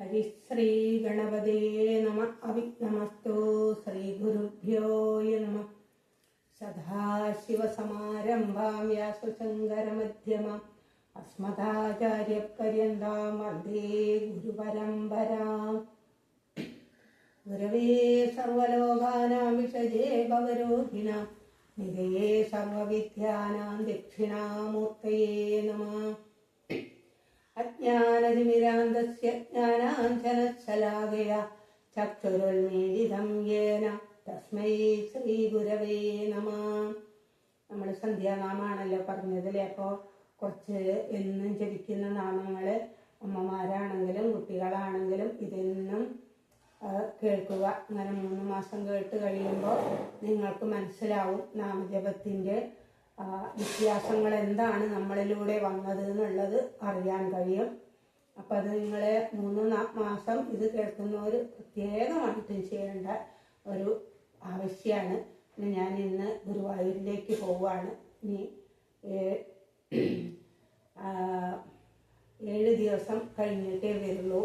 ഹരിശ്രീഗണപതേ നമ അവിഘ്നമസ്തു ശ്രീഗുരുഭ്യോ നമ. സദാശിവസമാരംഭാം വ്യാസശങ്കരമധ്യമാം. അസ്മദാചാര്യപര്യന്താം വന്ദേ ഗുരുപരമ്പരാം. ഗുരവേ സർവലോകാനാം വിഷജേ ഭവരോഹിണാം. നിധയേ സർവവിദ്യാനാം ദക്ഷിണാമൂർത്തയേ നമഃ. അജ്ഞാനതിമിരാന്തസ്യ ജ്ഞാനാഞ്ജനശലാകയ. ചക്ഷുരുന്മീലിതം യേന. തസ്മൈ ശ്രീഗുരവേ നമ. നമ്മൾ സന്ധ്യാനാമാണല്ലോ പറഞ്ഞതിലെ അപ്പോൾ കുറച്ച് എന്നും ജപിക്കുന്ന നാമങ്ങൾ അമ്മമാരാണെങ്കിലും കുട്ടികളാണെങ്കിലും ഇതെന്നും കേൾക്കുക. അങ്ങനെ മൂന്ന് മാസം കേട്ട് കഴിയുമ്പോൾ നിങ്ങൾക്ക് മനസ്സിലാവും നാമജപത്തിന്റെ വ്യത്യാസങ്ങൾ എന്താണ് നമ്മളിലൂടെ വന്നത് എന്നുള്ളത് അറിയാൻ കഴിയും. അപ്പം അത് നിങ്ങളെ മൂന്ന് മാസം ഇത് കേൾക്കുന്നവർ പ്രത്യേകമായിട്ട് ചെയ്യേണ്ട ഒരു ആവശ്യമാണ് ഞാൻ ഇന്ന് ഗുരുവായൂരിലേക്ക് പോവുകയാണ്. ഇനി ഏഴ് ദിവസം കഴിഞ്ഞിട്ടേ വരുള്ളൂ.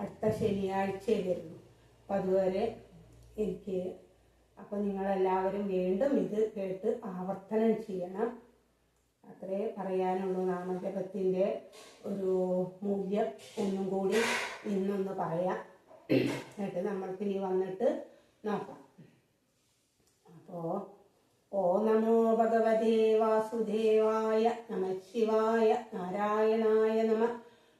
അടുത്ത ശനിയാഴ്ചയെ വരുള്ളൂ. അപ്പം അതുവരെ എനിക്ക് അപ്പം നിങ്ങളെല്ലാവരും വീണ്ടും ഇത് കേട്ട് ആവർത്തനം ചെയ്യണം. അത്രേ പറയാനുള്ളൂ. നാമജപത്തിന്റെ ഒരു മൂല്യം ഒന്നും കൂടി ഇന്നൊന്ന് പറയാം. എന്നിട്ട് നമ്മൾക്ക് ഇനി വന്നിട്ട് നോക്കാം. അപ്പോൾ ഓ നമോ ഭഗവതേ വാസുദേവായ നമ ശിവായ നാരായണായ നമ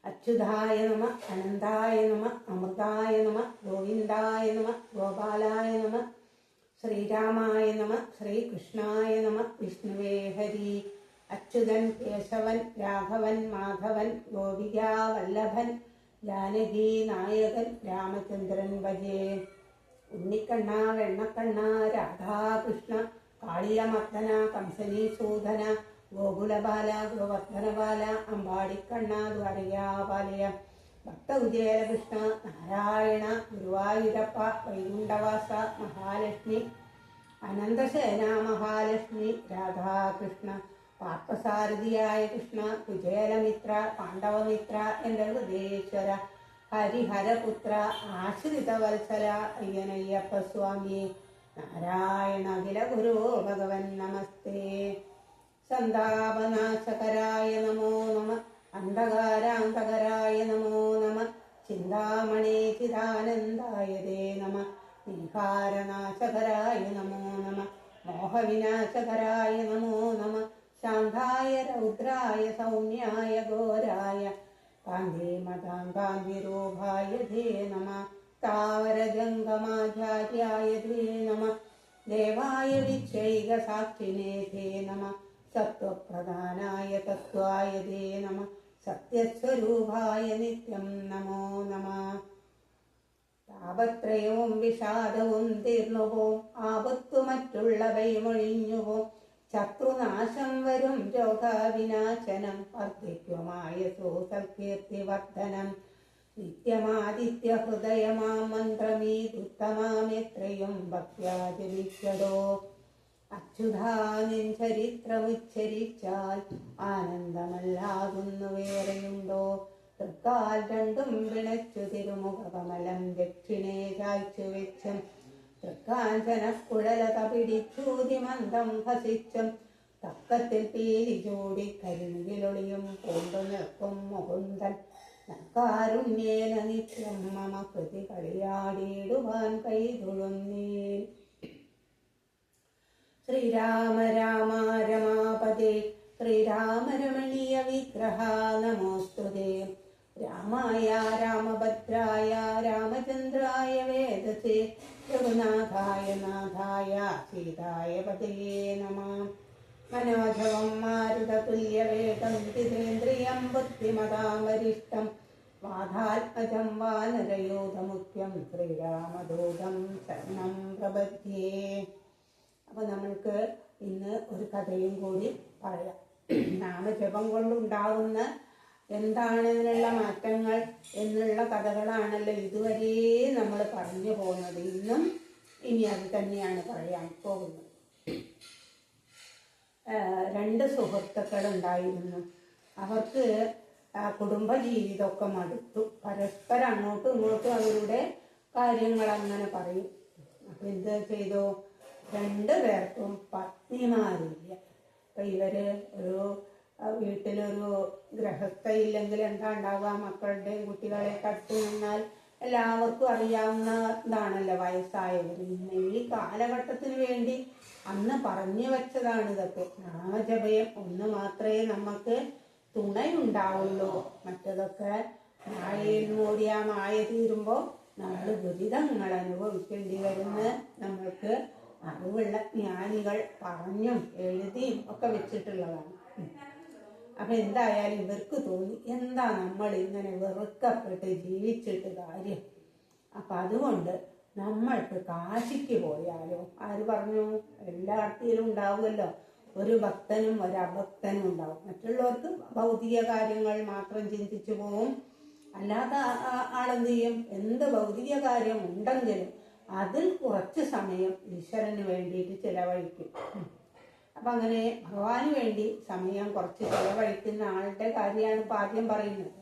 അച്യുതായ നമ അനന്തായ നമ അമൃതായ നമ ഗോവിന്ദായ നമ ഗോപാലായ നമ ശ്രീരാമായ നമ ശ്രീകൃഷ്ണായ നമ വിഷ്ണുവേ ഹരി. അച്യുതൻ കേശവൻ രാഘവൻ മാധവൻ ഗോപിക വല്ലഭൻ ജാനകി നായകൻ രാമചന്ദ്രൻ ഭജേ. ഉണ്ണിക്കണ്ണ വെണ്ണക്കണ്ണ രാധാകൃഷ്ണ കാളിയമർദ്ദന കംസനീ സൂധന ഗോകുലബാല ഗോവർദ്ധനബാല അമ്പാടിക്കണ്ണ ദ്വാരകാപാലയ. ഭക്ത വിജയകൃഷ്ണ നാരായണ ഗുരുവായൂരപ്പ വൈകുണ്ഠവാസ മഹാലക്ഷ്മി അനന്തസേന മഹാലക്ഷ്മി രാധാകൃഷ്ണ പാർത്ഥസാരഥിയായ കൃഷ്ണ കുചേലമിത്ര പാണ്ഡവമിത്ര എന്റെ ഹൃദയേശ്വര ഹരിഹരപുത്ര ആശ്രിതവത്സര അയ്യനയ്യപ്പ സ്വാമി നാരായണ അഖില ഗുരു ഭഗവൻ നമസ്തേ. സന്താപനാശകരായ നമോ നമ അന്ധകാരാന്തകരായ നമോ നമ. ചിന്താമണി ചിദാനന്ദായ ദേ നമ. വിഹാരനാശകരായ നമോ നമ. മോഹവിനാശകരായ നമോ നമ. ശാന്തായ രൗദ്രായ സൗമ്യായ ഘോരായ. കാന്തേ മതാങ്കാന്തിരൂപായ ധേ നമ. താവരജംഗമാചാര്യായ ധേ നമ. ദേവായ വിക്ഷൈക സാക്ഷിനേ ധേ നമ. സത്വപ്രധാനായ തത്വായ ദേ നമ. സത്യസ്വരൂപായ നിത്യം നമോ നമ. താപത്രയവും വിഷാദവും തീർന്നുപോം. ആപത്തു മറ്റുള്ളവയും ഒഴിഞ്ഞുപോം. ശത്രുനാശം വരും രോഗാവിനാശനം. വർദ്ധിക്കുമായ സോസൽകീർത്തി വർദ്ധനം. നിത്യമാദിത്യ ഹൃദയമാം മന്ത്രമീതുത്തമാമെത്രയും ഭക്യാചരിച്ചതോ അച്യുതാനിൻ ചരിത്രമുച്ചരിച്ചാൽ ആനന്ദമല്ലാകുന്നു വേറെയുണ്ടോ? തൃക്കാൽ രണ്ടും വിളച്ചു തിരുമുഖകമലം ദക്ഷിണേ ചായ്ച്ചു വെച്ചും. തൃക്കാഞ്ചന കുഴലത പിടിച്ചൂതിമന്ദം ഭസിച്ചും. തക്കത്തിൽ പീലി ചൂടി കരിങ്കിലൊളിയും കൊണ്ടു നിൽക്കും മുകുന്ദൻ. കാരുണ്യേന നിത്യം മമ കൃതി കളിയാടിയിടുവാൻ കൈതൊഴുന്നേ ശ്രീരാമ രാമ രമാപദേ ശ്രീരാമരമണീയ വിഗ്രഹ നമോസ്തുതേ രാമായ രാമഭദ്രായ രാമചന്ദ്രായ വേദസേ. രഘുനാഥായ നാഥായ സീതായ പതയേ നമ. മനോജവം മാരുതതുല്യവേദം ജിതേന്ദ്രിയം ബുദ്ധിമതാമരിഷ്ടം വാധാത്മജം വാനരയൂഥമുഖ്യം ശ്രീരാമദൂതം ശരണം പ്രപദ്യേ. അപ്പോൾ നമ്മൾക്ക് ഇന്ന് ഒരു കഥയും കൂടി പറയാം. നാമജപം കൊണ്ടുണ്ടാകുന്ന എന്താണ് ഇതിനുള്ള മാറ്റങ്ങൾ എന്നുള്ള കഥകളാണല്ലോ ഇതുവരെ നമ്മൾ പറഞ്ഞു പോകുന്നത്. ഇന്നും ഇനി അത് തന്നെയാണ് പറയാൻ പോകുന്നത്. രണ്ട് സുഹൃത്തുക്കൾ ഉണ്ടായിരുന്നു. അവർക്ക് കുടുംബ ജീവിതമൊക്കെ മടുത്തു. പരസ്പരം അങ്ങോട്ടും ഇങ്ങോട്ടും അവരുടെ കാര്യങ്ങൾ അങ്ങനെ പറയും. അപ്പൊ എന്ത് ചെയ്തു? രണ്ടു പേർക്കും പത്നിമാരില്ല. അപ്പൊ ഇവർ ഒരു വീട്ടിലൊരു ഗൃഹസ്ഥ ഇല്ലെങ്കിൽ എന്താ ഉണ്ടാവുക? മക്കളുടെയും കുട്ടികളെ കട്ടു നിന്നാൽ എല്ലാവർക്കും അറിയാവുന്ന ഇതാണല്ലോ വയസ്സായവർ ഇന്ന് ഈ കാലഘട്ടത്തിന് വേണ്ടി അന്ന് പറഞ്ഞു വെച്ചതാണ് ഇതൊക്കെ. നാമജപയം ഒന്ന് മാത്രമേ നമുക്ക് തുണയുണ്ടാവുള്ളൂ. മറ്റതൊക്കെ മായയിൽ മൂടിയ മായ തീരുമ്പോൾ നമ്മൾ ദുരിതങ്ങൾ അനുഭവിക്കേണ്ടി വരുന്ന നമ്മൾക്ക് അറിവുള്ള ജ്ഞാനികൾ പറഞ്ഞും എഴുതിയും ഒക്കെ വെച്ചിട്ടുള്ളതാണ്. അപ്പൊ എന്തായാലും ഇവർക്ക് തോന്നി എന്താ നമ്മൾ ഇങ്ങനെ വെറുക്കപ്പെട്ട് ജീവിച്ചിട്ട് കാര്യം? അപ്പൊ അതുകൊണ്ട് നമ്മൾക്ക് കാശിക്ക് പോയാലോ? ആര് പറഞ്ഞു? എല്ലായിടത്തിലും ഉണ്ടാവുമല്ലോ. ഒരു ഭക്തനും ഒരു അഭക്തനും ഉണ്ടാവും. മറ്റുള്ളവർക്ക് ഭൗതിക കാര്യങ്ങൾ മാത്രം ചിന്തിച്ചു പോവും. അല്ലാത്ത ആളെന്ത് ചെയ്യും? എന്ത് ഭൗതിക കാര്യം ഉണ്ടെങ്കിലും അതിൽ കുറച്ച് സമയം ഈശ്വരന് വേണ്ടിയിട്ട് ചിലവഴിക്കും. അപ്പൊ അങ്ങനെ ഭഗവാന് വേണ്ടി സമയം കുറച്ച് ചിലവഴിക്കുന്ന ആളുടെ കാര്യമാണ് ഇപ്പൊ ആദ്യം പറയുന്നത്.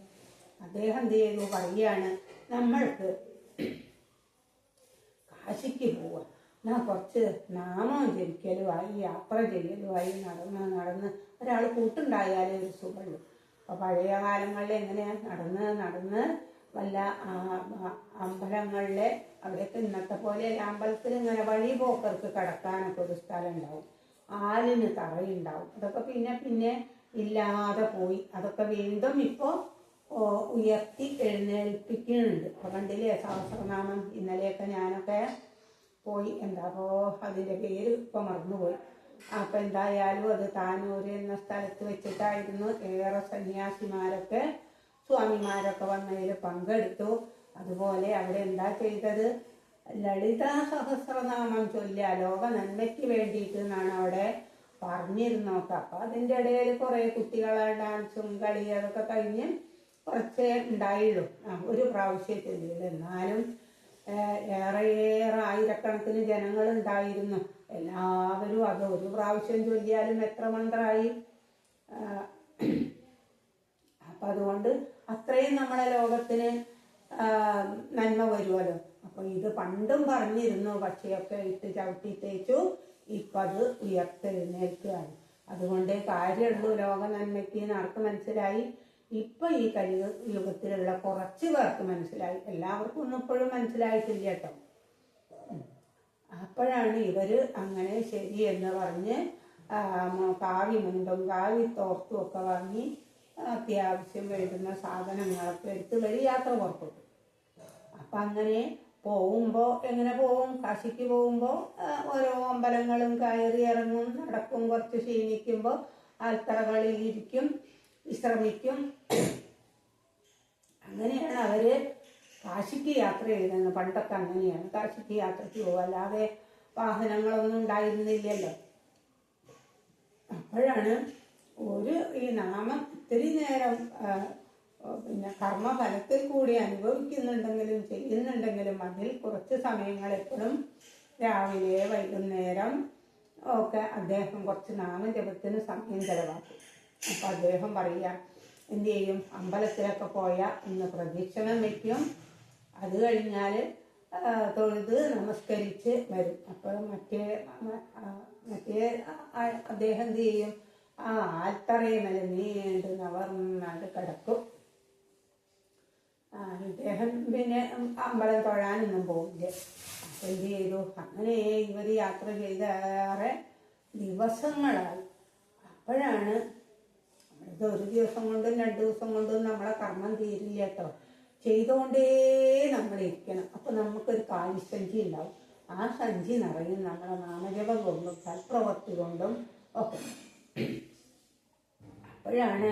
അദ്ദേഹം എന്ത് ചെയ്തു? പറയുകയാണ് നമ്മൾക്ക് കാശിക്ക് പോവാം. എന്നാ കുറച്ച് നാമം ജപിക്കലുമായി യാത്ര ചെയ്യലുമായി നടന്ന് നടന്ന് ഒരാൾ കൂട്ടുണ്ടായാലേ ഒരു സുഖമുള്ളൂ. അപ്പൊ പഴയ കാലങ്ങളിൽ എങ്ങനെയാ നടന്ന് നടന്ന് വല്ല അമ്പലങ്ങളിലെ അവിടെയൊക്കെ ഇന്നത്തെ പോലെ അമ്പലത്തിൽ ഇങ്ങനെ വഴി പോക്കർക്ക് കിടക്കാനൊക്കെ ഒരു സ്ഥലം ഉണ്ടാവും ആലിന് തറയുണ്ടാവും. അതൊക്കെ പിന്നെ പിന്നെ ഇല്ലാതെ പോയി. അതൊക്കെ വീണ്ടും ഇപ്പോൾ ഉയർത്തി എഴുന്നേൽപ്പിക്കുന്നുണ്ട്. അപ്പം കണ്ടില്ലേ സഹസ്രനാമം ഇന്നലെയൊക്കെ ഞാനൊക്കെ പോയി. എന്താപ്പോ അതിന്റെ പേര് ഇപ്പം മറന്നുപോയി. അപ്പം എന്തായാലും അത് താനൂര് എന്ന സ്ഥലത്ത് വെച്ചിട്ടായിരുന്നു ഏറെ സന്യാസിമാരൊക്കെ സ്വാമിമാരൊക്കെ വന്നതിൽ പങ്കെടുത്തു. അതുപോലെ അവിടെ എന്താ ചെയ്തത്? ലളിതാ സഹസ്രനാമം ചൊല്ലുക ലോക നന്മയ്ക്ക് വേണ്ടിയിട്ട് എന്നാണ് അവിടെ പറഞ്ഞിരുന്നോക്കെ അപ്പൊ അതിന്റെ ഇടയിൽ കുറെ കുട്ടികളെ ഡാൻസും കളി അതൊക്കെ കഴിഞ്ഞ് കുറച്ചേ ഉണ്ടായുള്ളൂ. ഒരു പ്രാവശ്യത്തിൽ എന്നാലും ഏറെയേറെ ആയിരക്കണക്കിന് ജനങ്ങൾ ഉണ്ടായിരുന്നു. എല്ലാവരും അത് ഒരു പ്രാവശ്യം ചൊല്ലിയാലും എത്ര മന്ത്രമായി അപ്പൊ അതുകൊണ്ട് അത്രയും നമ്മുടെ ലോകത്തിന് നന്മ വരുമല്ലോ. അപ്പൊ ഇത് പണ്ടും പറഞ്ഞിരുന്നു പക്ഷിയൊക്കെ ഇട്ട് ചവിട്ടി തേച്ചു ഇപ്പൊ അത് ഉയർത്തെഴുന്നേൽക്കുകയാണ്. അതുകൊണ്ട് കാര്യമുള്ളൂ ലോക നന്മയ്ക്ക് ആർക്ക് മനസ്സിലായി? ഇപ്പൊ ഈ കഴിവ് യുഗത്തിലുള്ള കുറച്ച് പേർക്ക് മനസ്സിലായി. എല്ലാവർക്കും ഒന്നും ഇപ്പോഴും മനസ്സിലായിട്ടില്ല കേട്ടോ. അപ്പോഴാണ് ഇവർ അങ്ങനെ ശരി എന്ന് പറഞ്ഞ് കാവി മുണ്ടും കാവി തോർത്തും ഒക്കെ വാങ്ങി അത്യാവശ്യം വരുന്ന സാധനങ്ങളൊക്കെ എടുത്ത് വരി യാത്ര പുറപ്പെട്ടു. അപ്പം അങ്ങനെ പോകുമ്പോൾ എങ്ങനെ പോവും കാശിക്ക് പോകുമ്പോൾ ഓരോ അമ്പലങ്ങളും കയറി ഇറങ്ങും നടക്കും കുറച്ച് ക്ഷീണിക്കുമ്പോൾ ആൽത്തറകളിൽ ഇരിക്കും വിശ്രമിക്കും. അങ്ങനെയാണ് അവർ കാശിക്ക് യാത്ര ചെയ്തത് പണ്ടൊക്കെ അങ്ങനെയാണ്. കാശിക്ക് യാത്രയ്ക്ക് പോകുക അല്ലാതെ വാഹനങ്ങളൊന്നും ഉണ്ടായിരുന്നില്ലല്ലോ. അപ്പോഴാണ് ഒരു ഈ നാമം ഇത്തിരി നേരം പിന്നെ കർമ്മഫലത്തിൽ കൂടി അനുഭവിക്കുന്നുണ്ടെങ്കിലും ചെയ്യുന്നുണ്ടെങ്കിലും അതിൽ കുറച്ച് സമയങ്ങൾ എപ്പോഴും രാവിലെ വൈകുന്നേരം ഒക്കെ അദ്ദേഹം കുറച്ച് നാമജപത്തിന് സമയം ചെലവാക്കും. അപ്പൊ അദ്ദേഹം പറയുക എന്ത് ചെയ്യും? അമ്പലത്തിലൊക്കെ പോയാൽ ഒന്ന് പ്രദക്ഷിണം വയ്ക്കും അത് കഴിഞ്ഞാൽ തൊഴുത് നമസ്കരിച്ച് വരും. അപ്പോൾ മറ്റേ മറ്റേ അദ്ദേഹം എന്ത് ചെയ്യും? ആ ആൽത്തറയിലെ നീണ്ടു നവർന്നാണ്ട് കിടക്കും. ആ, ഇദ്ദേഹം പിന്നെ അമ്പലം തൊഴാനൊന്നും പോകില്ല അപ്പൊ എന്ത് ചെയ്തു? അങ്ങനെ ഇവർ യാത്ര ചെയ്തേറെ ദിവസങ്ങളായി. അപ്പോഴാണ് ഇത് ഒരു ദിവസം കൊണ്ടും രണ്ട് ദിവസം കൊണ്ടും നമ്മളെ കർമ്മം തീരില്ല കേട്ടോ. ചെയ്തുകൊണ്ടേ നമ്മൾ ഇരിക്കണം. അപ്പൊ നമുക്കൊരു കാലിസഞ്ചി ഉണ്ടാവും. ആ സഞ്ചി നിറയും നമ്മളെ നാമജപം കൊണ്ടും സൽപ്രവർത്തി കൊണ്ടും ഒക്കെ. അപ്പോഴാണ്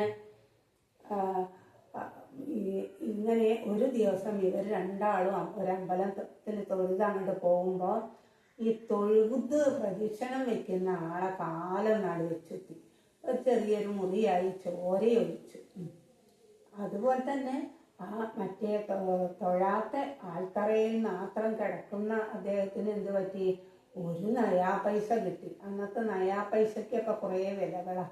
ഇങ്ങനെ ഒരു ദിവസം ഇവർ രണ്ടാളും ഒരമ്പലത്തിൽ തൊഴുതങ്ങോട്ട് പോകുമ്പോൾ ഈ തൊഴുത് പ്രദക്ഷിണം വെക്കുന്ന ആളെ കാലം നാട് ഒരു ചെറിയൊരു മുറിയായി ചോരയൊഴിച്ചു അതുപോലെ തന്നെ ആ മറ്റേ തൊഴാത്ത ആൾത്തറയിൽ മാത്രം കിടക്കുന്ന അദ്ദേഹത്തിന് എന്ത് പറ്റി? ഒരു നയാ പൈസ കിട്ടി. അന്നത്തെ നയാ പൈസയ്ക്കൊക്കെ കുറേ വിലകളാ.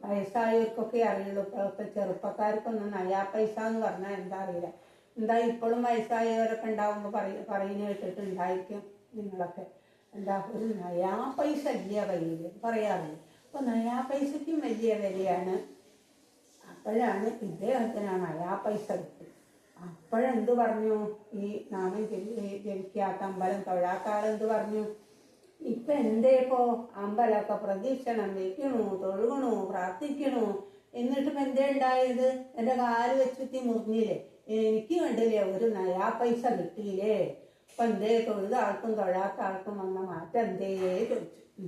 വയസ്സായവർക്കൊക്കെ അറിയുള്ളൂ. ഇപ്പോഴത്തെ ചെറുപ്പക്കാർക്കൊന്നും നയാ പൈസ എന്ന് പറഞ്ഞാൽ എന്താ അറിയില്ല. എന്താ ഇപ്പോഴും വയസ്സായവരൊക്കെ ഉണ്ടാവുമ്പോൾ പറയ പറയുന്ന കേട്ടിട്ട് ഉണ്ടായിരിക്കും നിങ്ങളൊക്കെ എന്താ ഒരു നയാ പൈസ ഇല്ല കയ്യിൽ പറയാറില്ല. അപ്പോൾ നയാ പൈസയ്ക്കും വലിയ വിലയാണ്. അപ്പോഴാണ് ഇദ്ദേഹത്തിനാണ് അയാ പൈസ കിട്ടും അപ്പോഴെന്ത് പറഞ്ഞു? ഈ നാമം ജപി ജപിക്കാത്ത അമ്പലം തൊഴാത്ത ആളെന്ത് പറഞ്ഞു? ഇപ്പൊ എന്തേ ഇപ്പോ അമ്പലമൊക്കെ പ്രതീക്ഷണം വെക്കണു തൊഴുകണു പ്രാർത്ഥിക്കണു. എന്നിട്ടും എന്തേ ഉണ്ടായത് എന്റെ കാൽ വെച്ചുത്തി മുറിഞ്ഞില്ലേ? എനിക്ക് കണ്ടില്ലേ ഒരു നയാ പൈസ കിട്ടിയില്ലേ? ഇപ്പൊ എന്തേ തൊഴുത ആൾക്കും തൊഴാത്ത ആൾക്കും വന്ന മാറ്റം എന്തേ ചോദിച്ചു.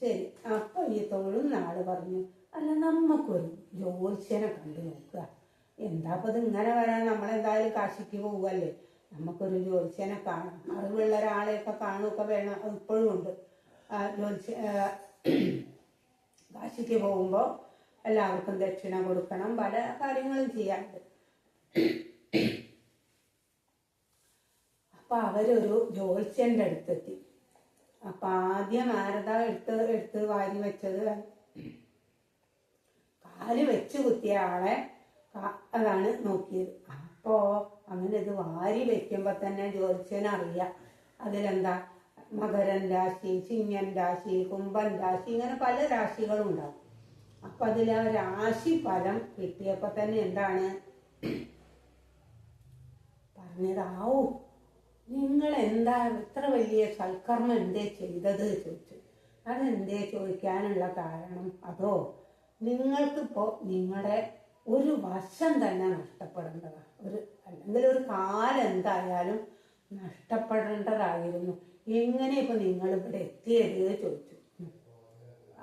ശരി അപ്പൊ ഈ തൊഴുന്ന ആൾ പറഞ്ഞു അല്ല നമുക്കൊരു ജ്യോത്സ്യനെ കണ്ടു നോക്കുക. എന്താ അപ്പൊ ഇത് ഇങ്ങനെ വരാൻ? നമ്മളെന്തായാലും കാശിക്ക് പോവല്ലേ? നമുക്കൊരു ജ്യോതിഷനെ കാണാം. അറിവുള്ള ഒരാളെയൊക്കെ കാണുകയൊക്കെ വേണം. ഇപ്പോഴും ഉണ്ട്. ആ, കാശിക്ക് പോകുമ്പോൾ എല്ലാവർക്കും ദക്ഷിണ കൊടുക്കണം. പല കാര്യങ്ങളും ചെയ്യാറുണ്ട് അപ്പൊ അവരൊരു ജ്യോത്സ്യന്റെ അടുത്തെത്തി. അപ്പൊ ആദ്യം ആരതാ എടുത്ത് എടുത്ത് വാരി വെച്ചത്? കാൽ വെച്ച് കുത്തിയ ആളെ അതാണ് നോക്കിയത്. അപ്പോ അങ്ങനെ ഇത് വാരി വെക്കുമ്പോ തന്നെ ജ്യോതിഷനറിയാം അതിലെന്താ? മകരൻ രാശി ചിങ്ങൻ രാശി കുംഭൻ രാശി ഇങ്ങനെ പല രാശികളും ഉണ്ടാവും. അപ്പൊ അതിൽ ആ രാശി ഫലം കിട്ടിയപ്പോ തന്നെ എന്താണ്? പറഞ്ഞതാവൂ. നിങ്ങൾ എന്താ ഇത്ര വലിയ സൽക്കർമ്മം എന്തേ ചെയ്തത് ചോദിച്ചു. അതെന്തേ ചോദിക്കാനുള്ള കാരണം? അതോ നിങ്ങൾക്കിപ്പോ നിങ്ങളുടെ ഒരു വശം തന്നെ നഷ്ടപ്പെടേണ്ടതാണ് ഒരു അല്ലെങ്കിൽ ഒരു കാലം എന്തായാലും നഷ്ടപ്പെടേണ്ടതായിരുന്നു. എങ്ങനെ ഇപ്പൊ നിങ്ങൾ ഇവിടെ എത്തിയത് ചോദിച്ചു.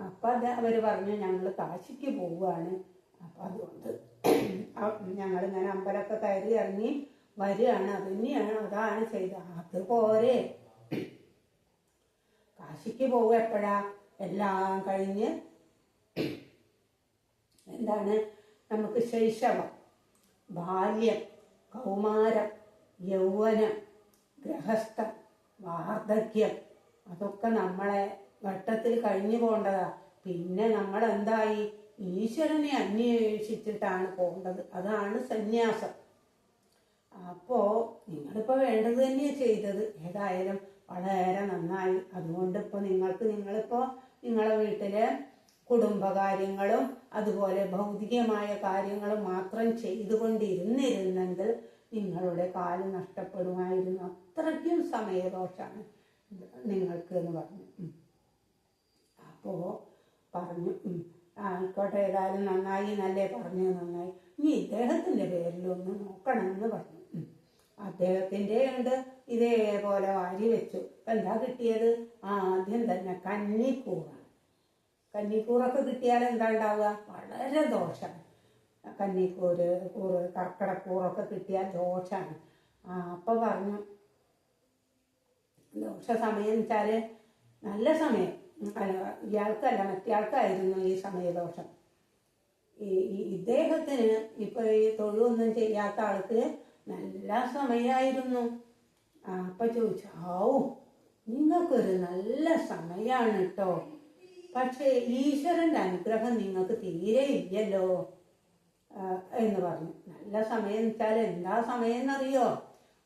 അപ്പൊ അത് അവർ പറഞ്ഞു ഞങ്ങൾ കാശിക്ക് പോവുകയാണ് അപ്പൊ അതുകൊണ്ട് ഞങ്ങൾ ഇങ്ങനെ അമ്പലമൊക്കെ കയറി ഇറങ്ങി വരികയാണ്. അത് തന്നെയാണ് അതാണ് ചെയ്തത്. അത് പോരെ. കാശിക്ക് പോവുക എപ്പോഴാ? എല്ലാം കഴിഞ്ഞ് എന്താണ്? നമുക്ക് ശൈശവം ബാല്യം കൗമാരം യൗവനം ഗ്രഹസ്ഥം വാർദ്ധക്യം അതൊക്കെ നമ്മളെ ഘട്ടത്തിൽ കഴിഞ്ഞു പോകേണ്ടതാ. പിന്നെ നമ്മൾ എന്തായി ഈശ്വരനെ അന്വേഷിച്ചിട്ടാണ് പോകേണ്ടത്. അതാണ് സന്യാസം. അപ്പോ നിങ്ങളിപ്പോ വേണ്ടത് തന്നെയാ ചെയ്തത്. ഏതായാലും വളരെ നന്നായി. അതുകൊണ്ട് ഇപ്പൊ നിങ്ങൾക്ക് നിങ്ങളിപ്പോ നിങ്ങളെ വീട്ടിലെ കുടുംബകാര്യങ്ങളും അതുപോലെ ഭൗതികമായ കാര്യങ്ങളും മാത്രം ചെയ്തുകൊണ്ടിരുന്നിരുന്നെങ്കിൽ നിങ്ങളുടെ കാൽ നഷ്ടപ്പെടുമായിരുന്നു. അത്രയ്ക്കും സമയദോഷാണ് നിങ്ങൾക്ക് എന്ന് പറഞ്ഞു. അപ്പോ പറഞ്ഞു ആയിക്കോട്ടെ ഏതായാലും നന്നായി നല്ലേ പറഞ്ഞു നന്നായി. ഇനി ഇദ്ദേഹത്തിന്റെ പേരിലൊന്ന് നോക്കണമെന്ന് പറഞ്ഞു. അദ്ദേഹത്തിന്റെ ഉണ്ട് ഇതേപോലെ വാരി വെച്ചു എന്താ കിട്ടിയത്? ആദ്യം തന്നെ കന്നിക്കൂറാണ് കന്നിക്കൂറൊക്കെ കിട്ടിയാൽ എന്താ ഉണ്ടാവുക? വളരെ ദോഷം. കന്നിക്കൂര് കൂറ് കർക്കിടക്കൂറൊക്കെ കിട്ടിയാൽ ദോഷമാണ് അപ്പൊ പറഞ്ഞു ദോഷ സമയം വെച്ചാൽ നല്ല സമയം. ഇയാൾക്കല്ല മറ്റയാൾക്കായിരുന്നു ഈ സമയദോഷം. ഈ ഇദ്ദേഹത്തിന് ഇപ്പൊ ഈ തൊഴിലൊന്നും ചെയ്യാത്ത ആൾക്ക് നല്ല സമയമായിരുന്നു അപ്പൊ ചോദിച്ചു ആവും നിങ്ങൾക്കൊരു നല്ല സമയമാണ് കേട്ടോ പക്ഷേ ഈശ്വരന്റെ അനുഗ്രഹം നിങ്ങൾക്ക് തീരെ ഇല്ലല്ലോ എന്ന് പറഞ്ഞു. നല്ല സമയം വെച്ചാൽ എന്താ സമയം എന്നറിയോ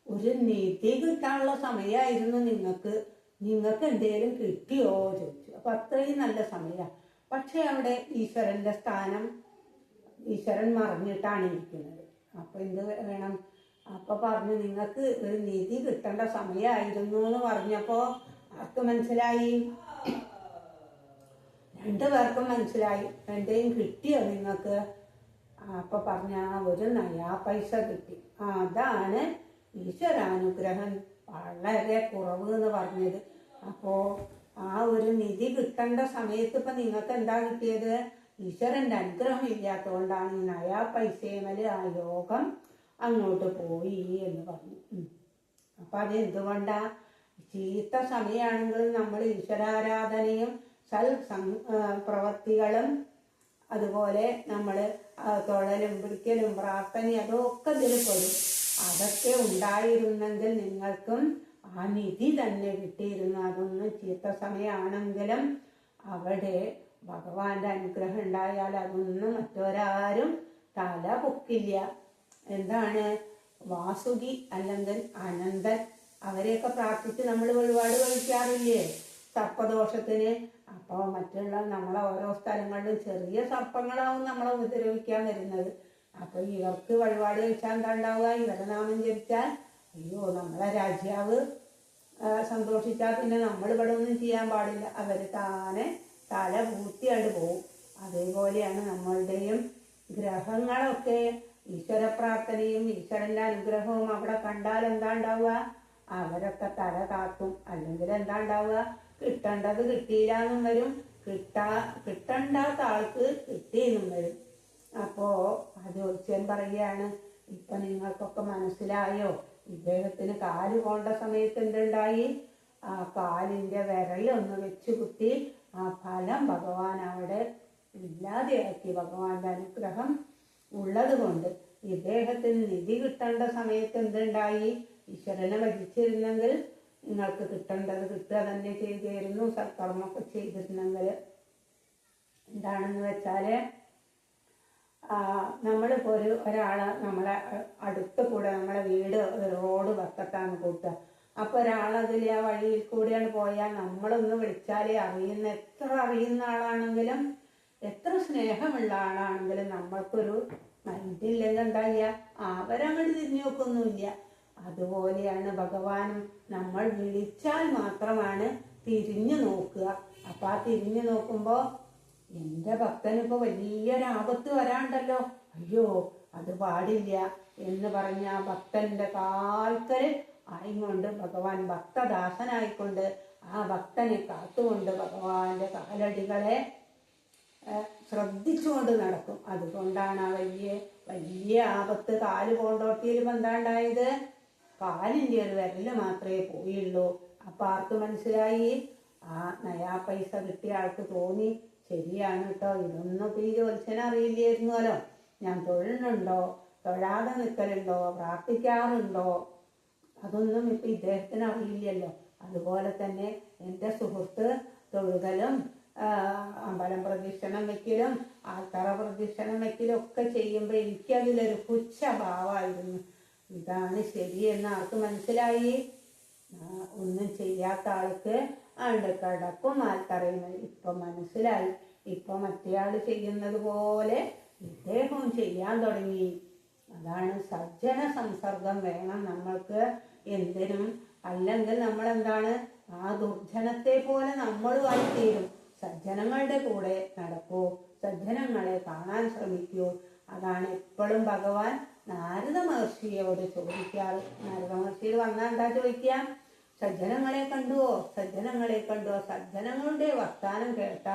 ഒരു നിധി കിട്ടാനുള്ള സമയമായിരുന്നു നിങ്ങൾക്ക്. നിങ്ങൾക്ക് എന്തെങ്കിലും കിട്ടിയോ ചോദിച്ചു. അപ്പൊ അത്രയും നല്ല സമയമാണ് പക്ഷെ അവിടെ ഈശ്വരന്റെ സ്ഥാനം ഈശ്വരൻ മറിഞ്ഞിട്ടാണ് ഇരിക്കുന്നത്. അപ്പൊ എന്ത് വേണം? അപ്പൊ പറഞ്ഞു നിങ്ങൾക്ക് ഒരു നിധി കിട്ടേണ്ട സമയമായിരുന്നു എന്ന് പറഞ്ഞപ്പോ ആർക്ക് മനസ്സിലായി? രണ്ടു പേർക്കും മനസ്സിലായി. എന്തെങ്കിലും കിട്ടിയോ നിങ്ങൾക്ക്? അപ്പൊ പറഞ്ഞ ആ ഒരു നയാ പൈസ കിട്ടി. അതാണ് ഈശ്വരാനുഗ്രഹം. വളരെ കുറവ് എന്ന് പറഞ്ഞത്. അപ്പോ ആ ഒരു നിധി കിട്ടേണ്ട സമയത്ത് ഇപ്പൊ നിങ്ങൾക്ക് എന്താ കിട്ടിയത്? ഈശ്വരന്റെ അനുഗ്രഹം ഇല്ലാത്തതുകൊണ്ടാണ് ഈ നയാ പൈസയുമൽ ആ യോഗം അങ്ങോട്ട് പോയി എന്ന് പറഞ്ഞു. അപ്പൊ അത് എന്തുകൊണ്ടാ ചീത്ത സമയമാണെങ്കിൽ നമ്മൾ ഈശ്വരാരാധനയും സൽ പ്രവർത്തികളും അതുപോലെ നമ്മൾ തൊഴലും പിടിക്കലും പ്രാർത്ഥനയും അതൊക്കെ ഇതിൽ അതൊക്കെ ഉണ്ടായിരുന്നെങ്കിൽ നിങ്ങൾക്കും ആ നിധി തന്നെ കിട്ടിയിരുന്നു. അതൊന്നും ചീത്ത സമയമാണെങ്കിലും അവിടെ ഭഗവാന്റെ അനുഗ്രഹം ഉണ്ടായാൽ അതൊന്നും മറ്റൊരാരും തല പൊക്കില്ല. എന്താണ്? വാസുകി അല്ലെങ്കിൽ അനന്തൻ അവരെയൊക്കെ പ്രാർത്ഥിച്ച് നമ്മൾ ഒരുപാട് കഴിക്കാറില്ലേ? സർപ്പദോഷത്തിന് അപ്പോൾ മറ്റുള്ള നമ്മളെ ഓരോ സ്ഥലങ്ങളിലും ചെറിയ സർപ്പങ്ങളാവും നമ്മളെ ഉപദ്രവിക്കാൻ വരുന്നത്. അപ്പോൾ ഇവർക്ക് വഴിപാട് കഴിച്ചാൽ എന്താ ഉണ്ടാവുക? ഇവരുടെ നാമം ജപിച്ചാൽ അയ്യോ നമ്മളെ രാജാവ് ആ, സന്തോഷിച്ചാൽ പിന്നെ നമ്മൾ ഇവിടെ ഒന്നും ചെയ്യാൻ പാടില്ല. അവർ താനെ തല പൂത്തിയാണ്ട് പോവും. അതേപോലെയാണ് നമ്മളുടെയും ഗ്രഹങ്ങളൊക്കെ. ഈശ്വര പ്രാർത്ഥനയും ഈശ്വരന്റെ അനുഗ്രഹവും അവിടെ കണ്ടാൽ എന്താ ഉണ്ടാവുക? അവരൊക്കെ തല കാത്തും അല്ലെങ്കിൽ എന്താ ഉണ്ടാവുക? കിട്ടേണ്ടത് കിട്ടിയില്ലാന്നും വരും. കിട്ടാ കിട്ടണ്ടാത്ത ആൾക്ക് കിട്ടിയെന്നും വരും. അപ്പോ ആ ജ്യോത്സ്യൻ പറയുകയാണ് ഇപ്പൊ നിങ്ങൾക്കൊക്കെ മനസ്സിലായോ? ഇദ്ദേഹത്തിന് കാൽ പോണ്ട സമയത്ത് എന്തുണ്ടായി? ആ കാലിന്റെ വിരലൊന്ന് വെച്ച് കുത്തി ആ ഫലം ഭഗവാൻ അവിടെ ഇല്ലാതെയാക്കി. ഭഗവാന്റെ അനുഗ്രഹം ഉള്ളത് കൊണ്ട് ഇദ്ദേഹത്തിന് നിധി കിട്ടേണ്ട സമയത്ത് എന്തുണ്ടായി? ഈശ്വരനെ ഭജിച്ചിരുന്നെങ്കിൽ നിങ്ങൾക്ക് കിട്ടേണ്ടത് കിട്ടുക തന്നെ ചെയ്തിരുന്നു സത്കർമ്മമൊക്കെ ചെയ്തിരുന്നെങ്കിൽ എന്താണെന്ന് വെച്ചാൽ നമ്മളിപ്പോൾ ഒരു ഒരാൾ നമ്മളെ അടുത്ത് കൂടെ നമ്മളെ വീട് റോഡ് വക്കത്താണ് കൂട്ടുക. അപ്പോൾ ഒരാളതിൽ ആ വഴിയിൽ കൂടെയാണ് പോയാൽ നമ്മളൊന്ന് വിളിച്ചാലേ അറിയുന്ന എത്ര അറിയുന്ന ആളാണെങ്കിലും എത്ര സ്നേഹമുള്ള ആളാണെങ്കിലും നമ്മൾക്കൊരു മൈൻഡില്ലെങ്കിൽ എന്താ ചെയ്യുക അവരങ്ങോട്ട് തിരിഞ്ഞു നോക്കൊന്നുമില്ല. അതുപോലെയാണ് ഭഗവാനും നമ്മൾ വിളിച്ചാൽ മാത്രമാണ് തിരിഞ്ഞു നോക്കുക. അപ്പം ആ തിരിഞ്ഞു നോക്കുമ്പോൾ എന്റെ ഭക്തന് ഇപ്പൊ വലിയൊരാപത്ത് വരാണ്ടല്ലോ. അയ്യോ അത് പാടില്ല എന്ന് പറഞ്ഞ ആ ഭക്തന്റെ കാൽക്കൽ ആയിക്കൊണ്ട് ഭഗവാൻ ഭക്തദാസനായിക്കൊണ്ട് ആ ഭക്തനെ കാത്തുകൊണ്ട് ഭഗവാന്റെ കാലടികളെ ശ്രദ്ധിച്ചുകൊണ്ട് നടക്കും. അതുകൊണ്ടാണ് ആ വലിയ വലിയ ആപത്ത് കാൽ കൊണ്ടോട്ടിയിലും എന്താ ഉണ്ടായത് കാലിന്റെ ഒരു വിരൽ മാത്രമേ പോയുള്ളൂ. അപ്പൊ ആർക്ക് മനസ്സിലായി? ആ നയാ പൈസ കിട്ടിയ ആൾക്ക് തോന്നി. ശരിയാണ് കേട്ടോ ഇതൊന്നും ഇപ്പൊ ഈ ഞാൻ തൊഴിലുണ്ടോ? തൊഴാതെ നിൽക്കലുണ്ടോ പ്രാർത്ഥിക്കാറുണ്ടോ? അതൊന്നും ഇപ്പൊ ഇദ്ദേഹത്തിന് അറിയില്ലല്ലോ. അതുപോലെ തന്നെ എന്റെ സുഹൃത്ത് തൊഴുകലും അമ്പലം പ്രദക്ഷിണം വെക്കലും ആൾക്കാരെ പ്രദക്ഷിണം വെക്കലും ഒക്കെ ചെയ്യുമ്പോൾ എനിക്കതിലൊരു പുച്ഛഭാവമായിരുന്നു ഇതാണ് ശരിയെന്ന് ആൾക്ക് മനസ്സിലായി? ഒന്നും ചെയ്യാത്ത ആൾക്ക് ആണ്ട് കടക്കും ആൾക്കറിയുന്നത് ഇപ്പൊ മനസ്സിലായി. ഇപ്പൊ മറ്റേയാൾ ചെയ്യുന്നത് പോലെ ഇദ്ദേഹവും ചെയ്യാൻ തുടങ്ങി. അതാണ് സജ്ജന സംസർഗം. വേണം നമ്മൾക്ക് എന്തിനും. അല്ലെങ്കിൽ നമ്മൾ എന്താണ് ആ ദുർജനത്തെ പോലെ നമ്മളും തീരും. സജ്ജനങ്ങളുടെ കൂടെ നടക്കൂ. സജ്ജനങ്ങളെ കാണാൻ ശ്രമിക്കൂ. അതാണ് എപ്പോഴും ഭഗവാൻ നാരദ മഹർഷിയോട് ചോദിക്കാറ്. നാരദ മഹർഷിയിൽ വന്നാൽ എന്താ ചോദിക്കുക സജ്ജനങ്ങളെ കണ്ടുവോ? സജ്ജനങ്ങളെ കണ്ടുവോ? സജ്ജനങ്ങളുടെ വർത്താനം കേട്ട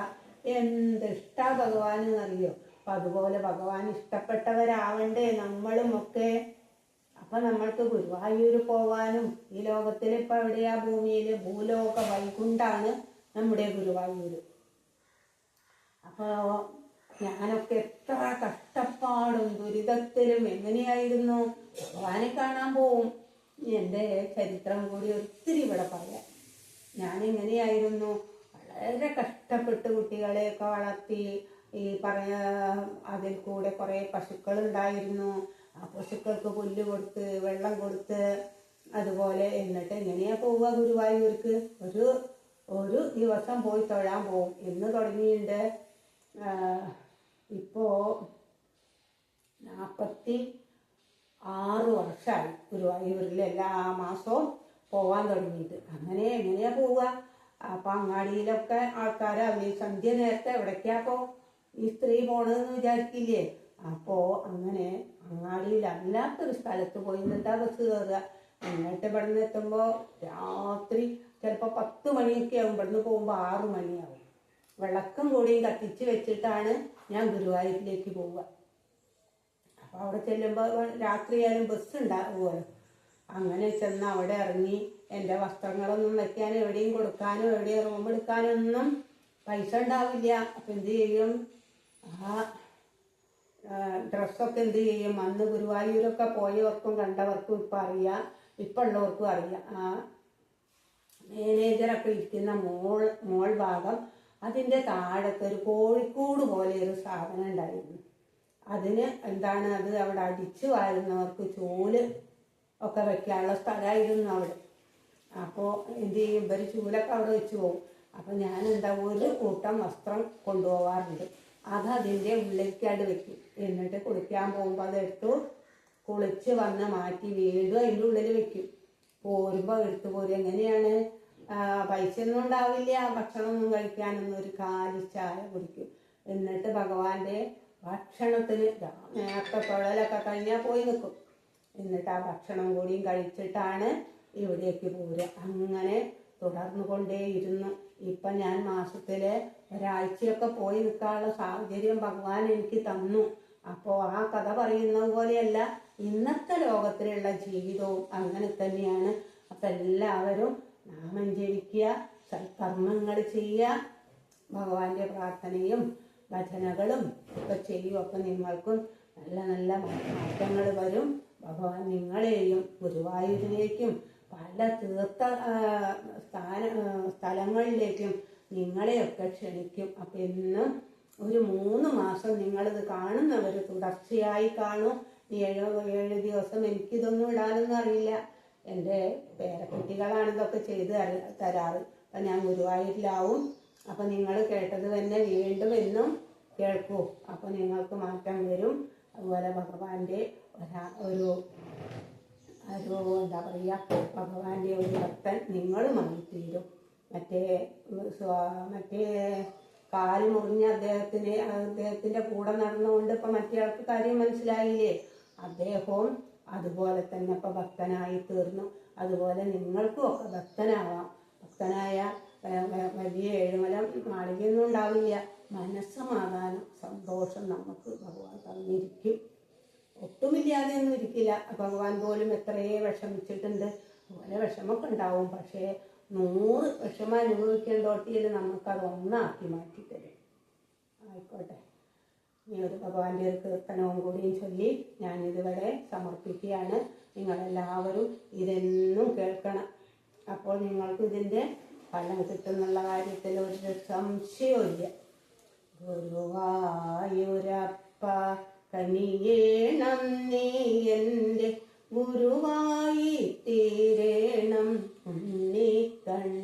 എന്ത് ഇഷ്ടാ ഭഗവാൻ എന്നറിയോ അപ്പൊ അതുപോലെ ഭഗവാൻ ഇഷ്ടപ്പെട്ടവരാവണ്ടേ നമ്മളും ഒക്കെ. അപ്പൊ നമ്മൾക്ക് ഗുരുവായൂർ പോവാനും ഈ ലോകത്തിൽ ഇപ്പൊ എവിടെയാ ഭൂമിയിൽ ഭൂലോക വൈകുണ്ടാണ് നമ്മുടെ ഗുരുവായൂർ അപ്പൊ ഞാനൊക്കെ എത്ര കഷ്ടപ്പാടും ദുരിതത്തിലും എങ്ങനെയായിരുന്നു? ഭഗവാനെ കാണാൻ പോവും. എന്റെ ചരിത്രം കൂടി ഒത്തിരി ഇവിടെ പറയാം. ഞാൻ എങ്ങനെയായിരുന്നു വളരെ കഷ്ടപ്പെട്ട് കുട്ടികളെയൊക്കെ വളർത്തി ഈ പറഞ്ഞ അതിൽ കൂടെ കുറേ പശുക്കൾ ഉണ്ടായിരുന്നു ആ പശുക്കൾക്ക് പുല്ല് കൊടുത്ത് വെള്ളം കൊടുത്ത് അതുപോലെ എന്നിട്ട് എങ്ങനെയാ പോവുക ഗുരുവായൂർക്ക്? ഒരു ഒരു ദിവസം പോയി തൊഴാൻ പോവും. എന്ന് തുടങ്ങിയിട്ടുണ്ട് ഇപ്പോൾ നാൽപ്പത്തി ആറ് വർഷമായി ഗുരുവായൂരിൽ എല്ലാ മാസവും പോവാൻ തുടങ്ങിയിട്ട്. അങ്ങനെ എങ്ങനെയാ പോവുക? അപ്പം അങ്ങാടിയിലൊക്കെ ആൾക്കാർ അവർ സന്ധ്യ നേരത്തെ എവിടേക്കാപ്പോ ഈ സ്ത്രീ പോണതെന്ന് വിചാരിക്കില്ലേ? അപ്പോ അങ്ങനെ അങ്ങാടിയിൽ അല്ലാത്തൊരു സ്ഥലത്ത് പോയി നിന്നിട്ടാ ബസ് കയറുക എന്നിട്ട് ഇവിടുന്ന് എത്തുമ്പോൾ രാത്രി ചിലപ്പോൾ പത്ത് മണിയൊക്കെ ആവും. ഇവിടുന്ന് പോകുമ്പോൾ ആറു മണിയാവും. വിളക്കും കൂടിയും കത്തിച്ച് വെച്ചിട്ടാണ് ഞാൻ ഗുരുവായൂരിലേക്ക് പോവുക. അപ്പൊ അവിടെ ചെല്ലുമ്പോൾ രാത്രിയായാലും ബസ് ഉണ്ടാവുമല്ലോ. അങ്ങനെ ചെന്ന് അവിടെ ഇറങ്ങി എന്റെ വസ്ത്രങ്ങളൊന്നും വയ്ക്കാനും എവിടെയും കൊടുക്കാനോ എവിടെയും റൂം എടുക്കാനൊന്നും പൈസ ഉണ്ടാവില്ല. അപ്പം എന്ത് ചെയ്യും? ആ, ഡ്രസ്സൊക്കെ എന്ത് ചെയ്യും? അന്ന് ഗുരുവായൂരൊക്കെ പോയവർക്കും കണ്ടവർക്കും ഇപ്പം അറിയാം ഇപ്പം ഉള്ളവർക്കും അറിയാം. ആ മാനേജറൊക്കെ ഇരിക്കുന്ന മോൾ മോൾ ഭാഗം അതിന്റെ താഴത്ത് ഒരു കോഴിക്കൂട് പോലെ ഒരു സാധനം ഉണ്ടായിരുന്നു. അതിന് എന്താണ് അത് അവിടെ അടിച്ചു വാരുന്നവർക്ക് ചൂൽ ഒക്കെ വെക്കാനുള്ള സ്ഥലമായിരുന്നു അവിടെ. അപ്പോൾ എന്ത് ചെയ്യും? ഇവർ ചൂലൊക്കെ അവിടെ വെച്ച് പോകും അപ്പോൾ ഞാൻ എന്താ ഒരു കൂട്ടം വസ്ത്രം കൊണ്ടുപോകാറുണ്ട് അത് അതിന്റെ ഉള്ളിലേക്കായിട്ട് വെക്കും. എന്നിട്ട് കുളിക്കാൻ പോകുമ്പോൾ അതെടുത്തു കുളിച്ച് വന്ന് മാറ്റി വീണ്ടും അതിന്റെ ഉള്ളിൽ വെക്കും. പോരുമ്പോൾ എടുത്തു പോരും. എങ്ങനെയാണ്? ആ, പൈസ ഒന്നും ഉണ്ടാവില്ല ഭക്ഷണമൊന്നും കഴിക്കാനൊന്നും ഒരു കാലി ചായ കുടിക്കും. എന്നിട്ട് ഭഗവാന്റെ ഭക്ഷണത്തിന് നേരത്തെ തൊഴലൊക്കെ കഴിഞ്ഞാൽ പോയി നിൽക്കും എന്നിട്ട് ആ ഭക്ഷണം കൂടിയും കഴിച്ചിട്ടാണ് ഇവിടേക്ക് പോരുക. അങ്ങനെ തുടർന്നു കൊണ്ടേയിരുന്നു ഇപ്പം ഞാൻ മാസത്തിൽ ഒരാഴ്ചയൊക്കെ പോയി നിൽക്കാനുള്ള സാഹചര്യം ഭഗവാൻ എനിക്ക് തന്നു. അപ്പോൾ ആ കഥ പറയുന്നത് പോലെയല്ല ഇന്നത്തെ ലോകത്തിലുള്ള ജീവിതവും അങ്ങനെ തന്നെയാണ്. അപ്പം എല്ലാവരും നാമം ജപിക്കുക സൽക്കർമ്മങ്ങൾ ചെയ്യുക ഭഗവാന്റെ പ്രാർത്ഥനയും ഭജനകളും ഒക്കെ ചെയ്യും. ഒക്കെ നിങ്ങൾക്കും നല്ല നല്ല മാറ്റങ്ങൾ വരും. ഭഗവാൻ നിങ്ങളെയും ഗുരുവായൂരിലേക്കും പല തീർത്ഥ സ്ഥാന സ്ഥലങ്ങളിലേക്കും നിങ്ങളെയൊക്കെ ക്ഷണിക്കും. അപ്പം എന്നും ഒരു മൂന്ന് മാസം നിങ്ങളിത് കാണുന്നവർ തുടർച്ചയായി കാണും. ഏഴോ ഏഴ് ദിവസം എനിക്കിതൊന്നും ഇടാനൊന്നും അറിയില്ല. എന്റെ പേരക്കുട്ടികളാണ് ഇതൊക്കെ ചെയ്ത് തര- തരാറ്. അപ്പം ഞാൻ ഗുരുവായൂരിലാവും. അപ്പം നിങ്ങൾ കേട്ടത് തന്നെ വീണ്ടും എന്നും കേൾക്കൂ. അപ്പോൾ നിങ്ങൾക്ക് മാറ്റം വരും. അതുപോലെ ഭഗവാന്റെ ഒരാ- ഒരു എന്താ പറയുക ഭഗവാന്റെ ഒരു ഭക്തൻ നിങ്ങളുമായി തീരും. മറ്റേ മറ്റേ കാൽ മുറിഞ്ഞ അദ്ദേഹത്തിന് അദ്ദേഹത്തിന്റെ കൂടെ നടന്നുകൊണ്ട് ഇപ്പൊ മറ്റേ ആൾക്ക് കാര്യം മനസ്സിലായില്ലേ? അദ്ദേഹവും അതുപോലെ തന്നെ ഇപ്പൊ ഭക്തനായി തീർന്നു. അതുപോലെ നിങ്ങൾക്കും ഒക്കെ ഭക്തനാവാം. ഭക്തനായ വലിയ ഏഴുമല മാളികയൊന്നും ഉണ്ടാവില്ല. മനസ്സമാകാനും സന്തോഷം നമുക്ക് ഭഗവാൻ തന്നിരിക്കും. ഒട്ടുമില്ലാതെ ഒന്നും ഇരിക്കില്ല. ഭഗവാൻ പോലും എത്രയേ വിഷമിച്ചിട്ടുണ്ട്. അതുപോലെ വിഷമൊക്കെ ഉണ്ടാവും. പക്ഷേ നൂറ് വിഷമം അനുഭവിക്കേണ്ടോട്ടിയിൽ നമുക്കത് ഒന്നാക്കി മാറ്റി തരും ആയിക്കോട്ടെ. ഒരു ഭഗവാന്റെ ഒരു കീർത്തനവും കൂടിയും ചൊല്ലി ഞാൻ ഇതുവരെ സമർപ്പിക്കുകയാണ്. നിങ്ങളെല്ലാവരും ഇതെന്നും കേൾക്കണം. അപ്പോൾ നിങ്ങൾക്ക് ഇതിന്റെ ഫലം കിട്ടുന്നുള്ള കാര്യത്തിൽ ഒരു സംശയമില്ല ഗുരുവായൂരപ്പ കനിയേണം നീ എന്റെ ഗുരുവായി തീരേണം. ഉണ്ണിക്കണ്ണ ഗുരുവായൂരമ്പല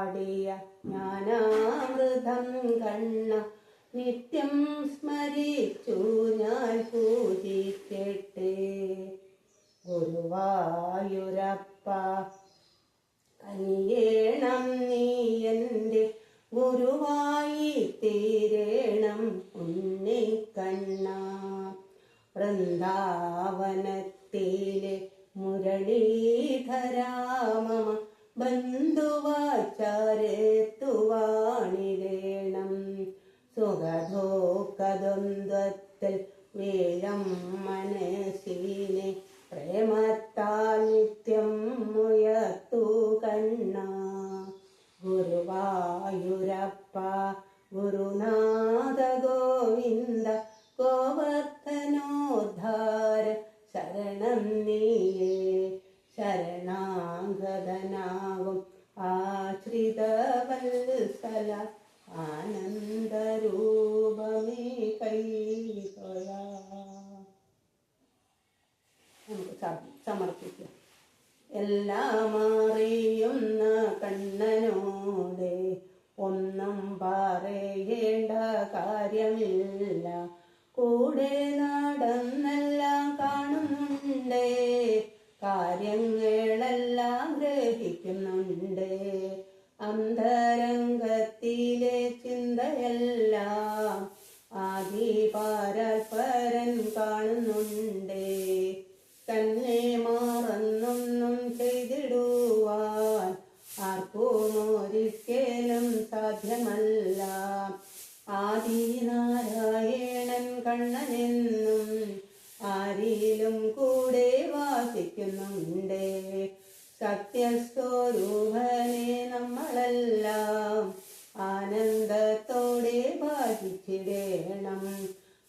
പാടിയ ജ്ഞാനാമൃതം കണ്ണ നിത്യം സ്മരിച്ചു ഞാൻ പൂജിക്കട്ടെ. ഗുരുവായൂരപ്പ കനിയേണം നീ എന്റെ ഗുരുവായി തീരേണം ഉണ്ണിക്കണ്ണ വൃന്ദാവനത്തിലെ മുരളീധരാമമ ബന്ധുവാചാരെത്തുവാണിരേണം സുഖദോക്കദ്വന്ദ്വത്തിൽ വീഴം മനസ്സിനെ പ്രേമത്താൽ നിത്യം മുയത്തു കണ്ണ. ഗുരുവായൂരപ്പ ഗുരുനാഥ ഗോവിന്ദ ഗോവർദ്ധനോദ്ധാര ആർക്കും ഒരിക്കലും സാധ്യമല്ല. ആദിനാരായണൻ കണ്ണനെന്നും ആരിലും കൂടെ വാസിക്കുന്നുണ്ട്. സത്യസ്വരൂപനെ നമ്മളെല്ലാം ആനന്ദത്തോടെ വാസിച്ചിടേണം.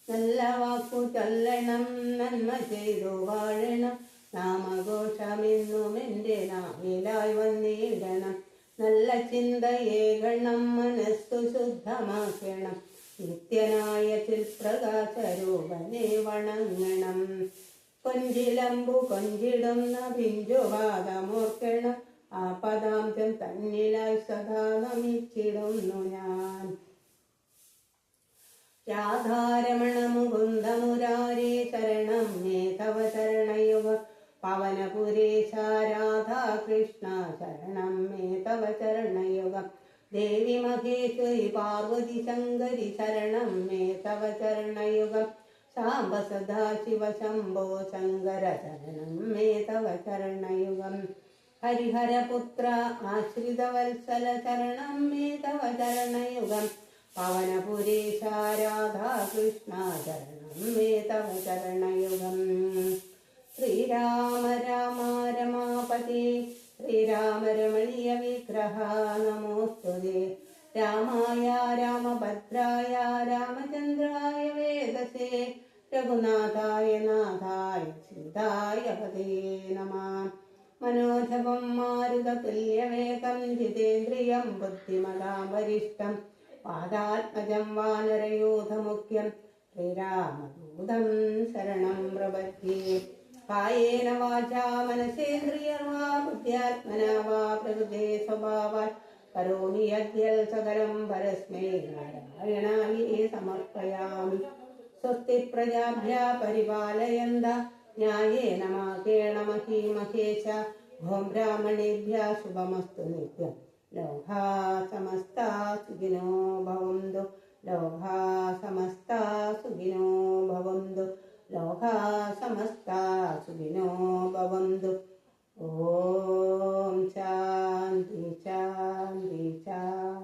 നല്ല വാക്കു ചൊല്ലണം നന്മ ചെയ്തു വാഴണം. നാമഘോഷമെന്നും എന്റെ നാമിലായി വന്നിടണം. നല്ല ചിന്തയേകണം മനസ്സു ശുദ്ധമാക്കണം. നിത്യനായ ചിൽപ്രകാശരൂപനെ വണങ്ങണം. കൊഞ്ചിലമ്പു കൊഞ്ചിടുന്ന പിഞ്ചുപാദമോർക്കണം ആ പദാന്തം തന്നിലായി സദാ നമിച്ചിടുന്നു ഞാൻ. രാധാരമണ മുകുന്ദ രാധാകൃഷ്ണ ശരണം മേ തവ ശരണയുഗം ദേവി മഹേശ്വരി പാർവതി ശങ്കരി ശരണം മേ തവ ശരണയുഗം സാംബ സദാ ശിവ ശംഭോ ശങ്കര ശരണം മേ തവ ശരണയുഗം ഹരിഹരപുത്ര ആശ്രിതവത്സല ശരണം മേ തവ ശരണയുഗം പവനപുരേശ രാധാകൃഷ്ണ ശരണം മേ തവ ശരണയുഗം ശ്രീരാമ രാമ രമാപതി ശ്രീരാമ രമണീയ വിഗ്രഹ നമോസ്തുതേ രാമായ രാമഭദ്രായ രാമചന്ദ്രായ വേദസേ. രഘുനാഥായ നാഥായ സീതായ പതേ നമ. മനോജപം മാരുതതുല്യവേഗം ജിതേന്ദ്രിയം ബുദ്ധിമതാം വരിഷ്ടം. പാദാത്മജം വാനരയൂഥമുഖ്യം. ശ്രീരാമദൂതം ശരണം कायेन वाचा मनसेन्द्रियर्वा बुद्ध्यात्मना वा प्रकृते स्वभावात् करोमि यद्य सकलं परस्मै नारायणाय समर्पयामि। स्वस्ति प्रजाभ्यः परिपालयन्त न्यायेन माकेण महीमहे च भों ब्राह्मणेभ्यः शुभमस्तु नित्यं लोभा समस्ता सुखिनो भवन्तु लोभा समस्ता सुखिनो भवन्तु। लोका समस्ता सुखिनो भवन्तु। ॐ शान्ति शान्ति शान्ति।